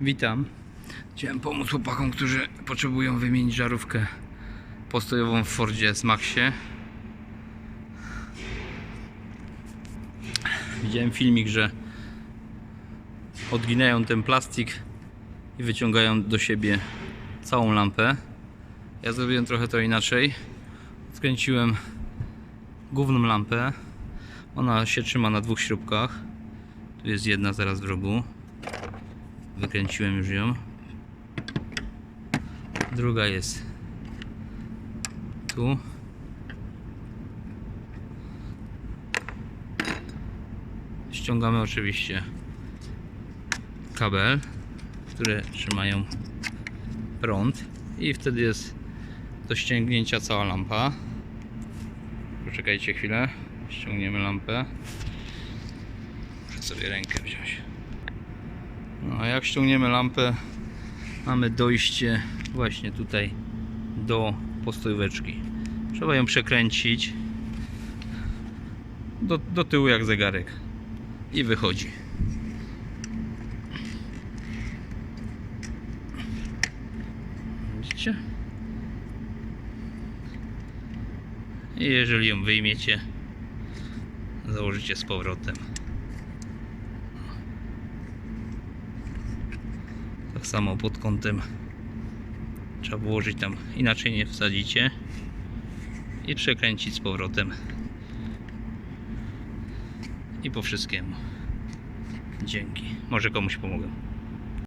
Witam. Chciałem pomóc chłopakom, którzy potrzebują wymienić żarówkę postojową w Fordzie S-Maxie. Widziałem filmik, że odginają ten plastik i wyciągają do siebie całą lampę. Ja zrobiłem trochę to inaczej. Skręciłem główną lampę. Ona się trzyma na dwóch śrubkach. Tu jest jedna zaraz w rogu. Wykręciłem już ją. Druga jest tu. Ściągamy oczywiście kabel, które trzymają prąd i wtedy jest do ściągnięcia cała lampa. Poczekajcie chwilę, ściągniemy lampę. Muszę sobie rękę wziąć. A jak ściągniemy lampę, mamy dojście właśnie tutaj do postojóweczki. Trzeba ją przekręcić do, do tyłu jak zegarek i wychodzi. Widzicie? I jeżeli ją wyjmiecie, założycie z powrotem. Tak samo pod kątem trzeba włożyć tam, inaczej nie wsadzicie i przekręcić z powrotem i po wszystkiemu. Dzięki. Może komuś pomogę.